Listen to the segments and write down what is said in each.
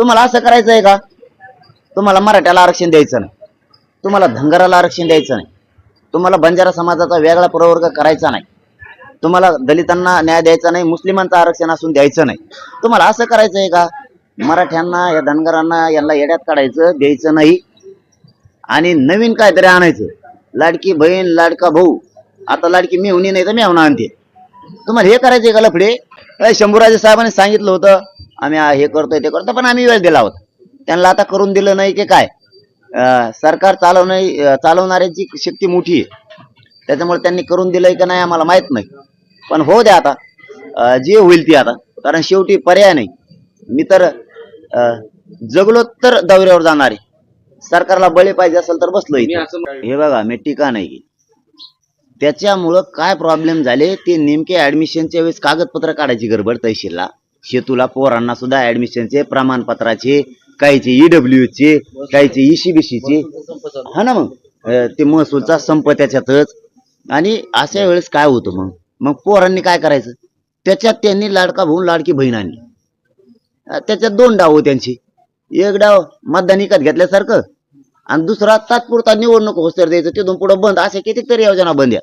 तुम्हाला असं करायचं आहे का? तुम्हाला मराठ्याला आरक्षण द्यायचं नाही. तुम्हाला धनगराला आरक्षण द्यायचं नाही. तुम्हाला बंजारा समाजाचा वेगळा प्रवर्ग करायचा नाही. तुम्हाला दलितांना न्याय द्यायचा नाही मुस्लिमांचं आरक्षण असून द्यायचं नाही. तुम्हाला असं करायचं आहे का? मराठ्यांना या धनगरांना यांना येड्यात काढायचं द्यायचं नाही. आणि नवीन काहीतरी आणायचं. लाडकी बहीण लाडका भाऊ. आता लाडकी मेहुणी नाही तर मेहुणा आणते. तुम्हाला हे करायचं आहे का लफडे? शंभूराजे साहेबांनी सांगितलं होतं आम्ही हे करतोय ते करतो पण आम्ही वेळ दिला होता. त्यांना आता करून दिलं नाही की काय? सरकार चालवणे चालवणाऱ्यांची शक्ती मोठी आहे. त्याच्यामुळे त्यांनी करून दिलंय का नाही आम्हाला माहीत नाही. पण हो द्या आता. जे होईल ती आता. कारण शेवटी पर्याय नाही. मी तर जगलो तर दौऱ्यावर जाणार. आहे सरकारला बळी पाहिजे असेल तर बसलो हे बघा मी टीका नाही. त्याच्यामुळं काय प्रॉब्लेम झाले ते नेमके ऍडमिशनच्या वेळेस कागदपत्र काढायची गडबड तहसीलला. शेतूला पोरांना सुद्धा ऍडमिशनचे प्रमाणपत्राचे काहीचे ईडब्ल्यू चे काहीचे ईसीबीसीचे चे हा ना मग? ते महसूलचा संप त्याच्यातच. आणि अशा वेळेस काय होतं मग? मग पोरांनी काय करायचं? त्याच्यात त्यांनी लाडका भाऊ लाडकी बहीण आणली. त्याच्यात दोन डाव त्यांची. एक डाव मतदान इकत घेतल्यासारखं आणि दुसरा तात्पुरता निवडणूक होस्तर द्यायचं. तिथून पुढं बंद. अशा कितीक तरी योजना बंद या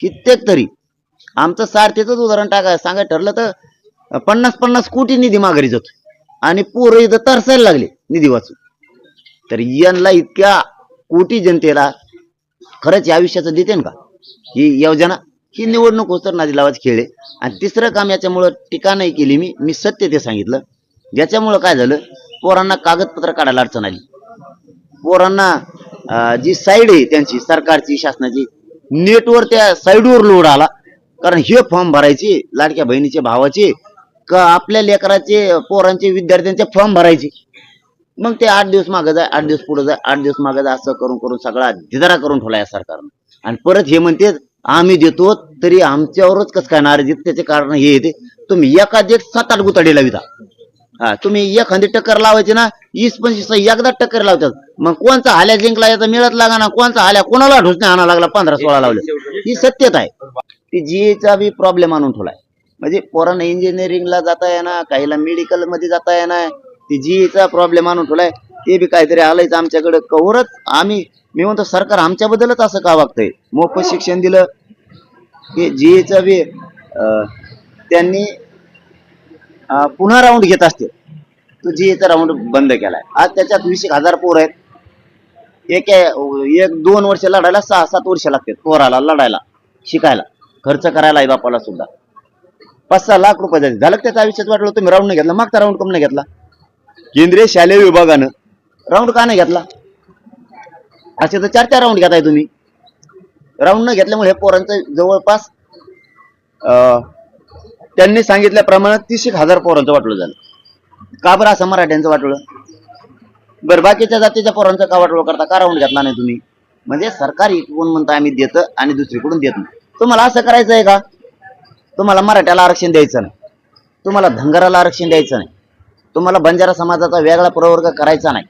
कित्येक तरी. आमचं सारथीच उदाहरण टाका. सांगायचं ठरलं तर पन्नास पन्नास कोटी निधी माघारी जातो आणि पोरं इथं तरसायला लागले निधी वाचून. तर यांना इतक्या कोटी जनतेला खरंच या आयुष्याचं देते का? ही योजना ही निवडणूक होस्तर नादी लावाच खेळले आणि तिसरं काम याच्यामुळं टीका नाही केली मी मी सत्य ते सांगितलं. ज्याच्यामुळं काय झालं? पोरांना कागदपत्र काढायला अडचण आली. पोरांना जी साईड आहे त्यांची सरकारची शासनाची नेटवर त्या साईडवर लोड आला. कारण हे फॉर्म भरायचे लाडक्या बहिणीचे भावाचे का आपल्या लेकराचे पोरांचे विद्यार्थ्यांचे फॉर्म भरायचे. मग ते आठ दिवस मागे जाय आठ दिवस पुढे जाय आठ दिवस मागे जाय असं करून करून सगळा धिदारा करून ठेवला या सरकारनं. आणि परत हे म्हणते आम्ही देतो तरी आमच्यावरच कसं काय नाराज येत त्याचे कारण हे येते तुम्ही एखादी एक सात आठ गुताडी लाविता. हा तुम्ही एखादी टक्कर लावायची ना वीस पंचवीस एकदा टक्कर लावतात. मग कोणचा हाल्या जिंकला याचा मिळत लागा ना कोणचा हाल्या कोणाला ढोसणे आणा लागला पंधरा सोळा लावले. ही सत्यता आहे. ती जीएचा बी प्रॉब्लेम आणून ठेवलाय. म्हणजे पोरांना इंजिनिअरिंगला जाता येणार काहीला मेडिकलमध्ये जाता येणार ते जीचा प्रॉब्लेम आणून ठेवलाय. ते बी काहीतरी आलंयच आमच्याकडे. कवरच आम्ही मी म्हणतो सरकार आमच्याबद्दलच असं का वागतंय? मोफत शिक्षण दिलं. की जीएचं बी अं, त्यांनी पुन्हा राऊंड घेत असते तो जीएचा राऊंड बंद केलाय. आज त्याच्यात वीस एक हजार पोर आहेत. एक एक दोन वर्ष लढायला सहा सात वर्ष लागतात. पोराला लढायला शिकायला. खर्च करायला आई बापाला सुद्धा. पाच सहा लाख रुपये जाते झालं त्याचा त्याच्या आयुष्यात वाटलं तुम्ही राऊंड नाही घेतला. मागचा राऊंड कम नाही घेतला? केंद्रीय शालेय विभागानं. राऊंड का नाही घेतला? असे तर चार चार राऊंड घेताय तुम्ही. राऊंड न घेतल्यामुळे हे पोरांचं जवळपास त्यांनी सांगितल्याप्रमाणे तीस एक हजार पोरांचं वाटलं झालं. का बरं असं मराठ्यांचं वाटलं? बरं बाकीच्या जातीच्या पोरांचं का वाटलं करता? का राऊंड घेतला नाही तुम्ही? म्हणजे सरकार कोण म्हणतं आम्ही देतं आणि दुसरीकडून देत नाही. तुम्हाला असं करायचं आहे का? तुम्हाला मराठ्याला आरक्षण द्यायचं नाही. तुम्हाला धनगराला आरक्षण द्यायचं नाही. तुम्हाला बंजारा समाजाचा वेगळा प्रवर्ग करायचा नाही.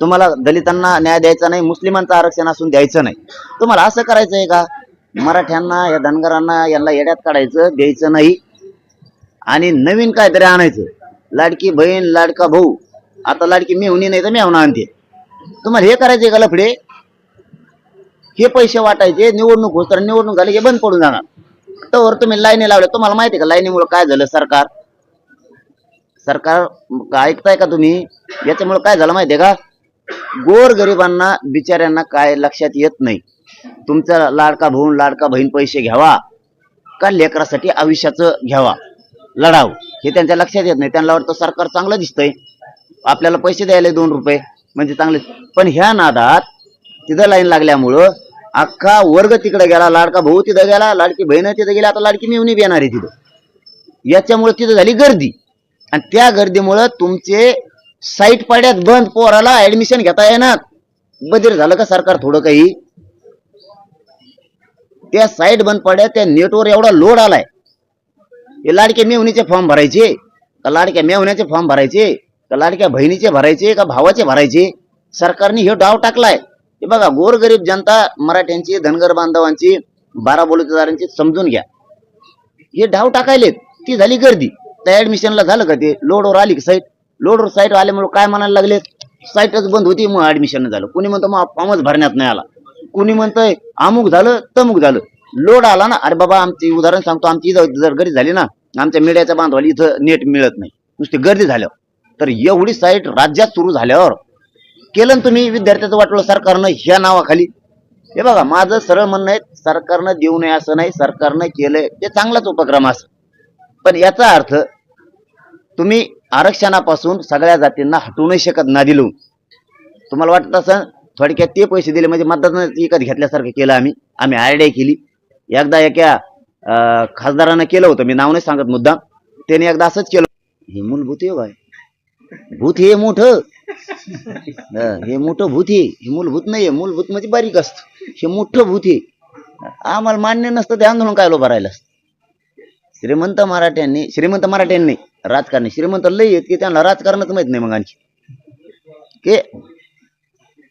तुम्हाला दलितांना न्याय द्यायचा नाही मुस्लिमांचं आरक्षण असून द्यायचं नाही. तुम्हाला असं करायचं आहे का? मराठ्यांना या धनगरांना यांना येड्यात काढायचं द्यायचं नाही. आणि नवीन काहीतरी आणायचं. लाडकी बहीण लाडका भाऊ. आता लाडकी मेहुणी नाही तर मेहुणा आणते. तुम्हाला हे करायचे का लफडे? हे पैसे वाटायचे निवडणूक होत तर निवडणूक झाली हे बंद पडून जाणार. तर तुम्ही लाईनी लावले तुम्हाला माहिती का लाईनीमुळे काय झालं सरकार? सरकार ऐकताय का तुम्ही? याच्यामुळे काय झालं माहितीये का? गोर गरिबांना बिचाऱ्यांना काय लक्षात येत नाही. तुमचा लाडका भाऊ लाडका बहीण पैसे घ्यावा का लेकरासाठी आयुष्याचं घ्यावा? लढाव. हे त्यांच्या लक्षात येत नाही. त्यांना वाटतं सरकार चांगलं दिसतंय. आपल्याला पैसे द्यायला दोन रुपये म्हणजे चांगले. पण ह्या नादात तिथं लाईन लागल्यामुळं अख्खा वर्ग तिकडे गेला लाडका भाऊ तिथं गेला लाडकी बहीण तिथं गेली आता लाडकी मिळवणी येणार आहे तिथं. याच्यामुळे तिथं झाली गर्दी. आणि त्या गर्दीमुळं तुमचे साईट पाड्यात बंद पोराला ऍडमिशन घेता येणार. बदिर झालं का सरकार थोडं काही? त्या साईट बंद पड्या त्या नेटवर एवढा लोड आलाय. हे लाडक्या मेवणीचे फॉर्म भरायचे? का लाडक्या मेवण्याचे फॉर्म भरायचे? का लाडक्या बहिणीचे भरायचे? का भावाचे भरायचे? सरकारने हे डाव टाकलाय. हे बघा गोरगरीब जनता मराठ्यांची धनगर बांधवांची बारा बलुतेदारांची समजून घ्या. हे डाव टाकायलेत ती झाली गर्दी. त्या ऍडमिशनला झालं का ते? लोडवर आली की साईट लोडवर साईट आल्यामुळे काय म्हणायला लागले साईटच बंद होती मग ऍडमिशन झालं. कुणी म्हणतो मग फॉर्मच भरण्यात नाही आला. कुणी म्हणतंय अमुक झालं तमुक झालं. लोड आला ना अरे बाबा आमची उदाहरण सांगतो आमची इथं जर गर्दी झाली ना आमच्या मीडियाच्या बांधवाला इथं नेट मिळत नाही. नुसती गर्दी झाल्यावर. तर एवढी साईट राज्यात सुरू झाल्यावर केलं तुम्ही विद्यार्थ्याचं वाटलं सरकारनं ह्या नावाखाली. हे बघा माझं सरळ म्हणणं आहे सरकारनं देऊ नये असं नाही सरकारनं केलंय. ते चांगलाच उपक्रम असं पण याचा अर्थ तुम्ही आरक्षणापासून सगळ्या जातींना हटवू नाही शकत ना दिलो तुम्हाला वाटत असं थोडक्यात ते पैसे दिले म्हणजे मतदान विकत घेतल्यासारखं केलं आम्ही. आम्ही आयडिया केली. एकदा एका खासदारानं केलं होतं मी नाव नाही सांगत मुद्दाम. त्याने एकदा असंच केलं. हे मूलभूत योग आहे भूत हे मोठं. हे मोठं भूत आहे. हे मूलभूत नाहीये. मूलभूत म्हणजे बारीक असतं. हे मोठं भूत आहे. आम्हाला मान्य नसतं ते आंदोलन काय उभं राहिलं असतं. श्रीमंत मराठ्यांनी श्रीमंत मराठ्यांनी राजकारणी. श्रीमंत लय आहेत की त्यांना राजकारणच माहीत नाही मग आणखी. के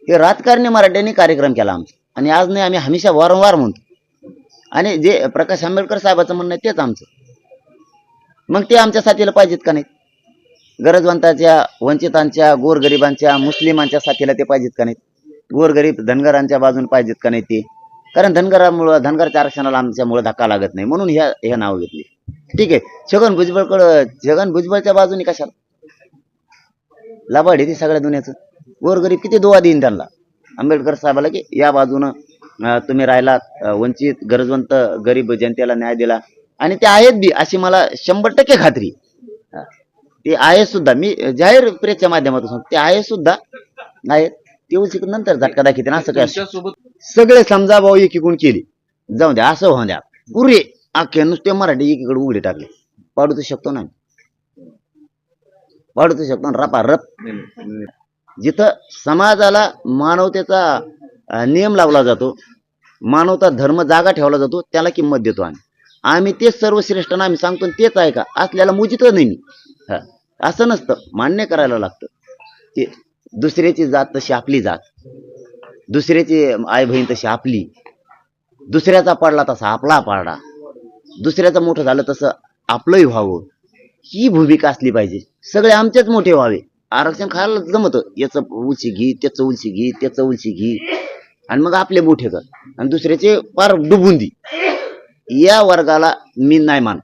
हे राजकारणी मराठ्यांनी कार्यक्रम केला आमचा. आणि आज नाही आम्ही हमेशा वारंवार म्हणतो. आणि जे प्रकाश आंबेडकर साहेबाचं म्हणणं आहे तेच आमचं. मग ते आमच्या साथीला पाहिजेत का नाही गरजवंताच्या वंचितांच्या गोरगरिबांच्या मुस्लिमांच्या साथीला ते पाहिजेत का नाहीत? गोरगरीब धनगरांच्या बाजून पाहिजेत का नाही ते? कारण धनगरामुळं धनगरच्या आरक्षणाला आमच्यामुळे धक्का लागत नाही. म्हणून ह्या ह्या नाव घेतली. ठीक आहे. छगन भुजबळकडं छगन भुजबळच्या बाजूने कशाला? लाभाड येते सगळ्या दुनियाचं. गोरगरीब किती दुवा देईन त्यांना? आंबेडकर साहेबाला की या बाजूनं तुम्ही राहिलात वंचित गरजवंत गरीब जनतेला न्याय दिला. आणि ते आहेत बी अशी मला शंभर टक्के खात्री आहे. ते आहे सुद्धा मी जाहीर प्रेसच्या माध्यमातून सांगतो ते आहे सुद्धा आहेत ते उलशी नंतर झटका दाखवते ना असं काय सगळे समजा भाऊ एकीकडून केली. जाऊ द्या असं होऊन द्या. पुरे अख्खे नुसते मराठी एकीकडे उघडे टाकले. पाडू तर शकतो ना पाडू तर शकतो ना रपा रप जिथं समाजाला मानवतेचा नियम लावला जातो मानवता धर्म जागा ठेवला जातो त्याला किंमत देतो आम्ही. आम्ही तेच सर्वश्रेष्ठ ना आम्ही सांगतो आणि तेच आहे का? असल्याला मुजित नाही मी. हा. असं नसतं. मान्य करायला लागतं. ते दुसऱ्याची जात तशी आपली जात. दुसऱ्याची आई बहीण तशी आपली. दुसऱ्याचा पडला तसा आपला पाडा. दुसऱ्याचं मोठं झालं तसं आपलंही व्हावं. ही भूमिका असली पाहिजे. सगळे आमचेच मोठे व्हावे. आरक्षण खायला जमत. याचं उलशी घे त्याचं उलशी घे त्याचं उलशी घे. आणि मग आपले मोठे कर. आणि दुसऱ्याचे पार डुबून दे. या वर्गाला मी नाही मान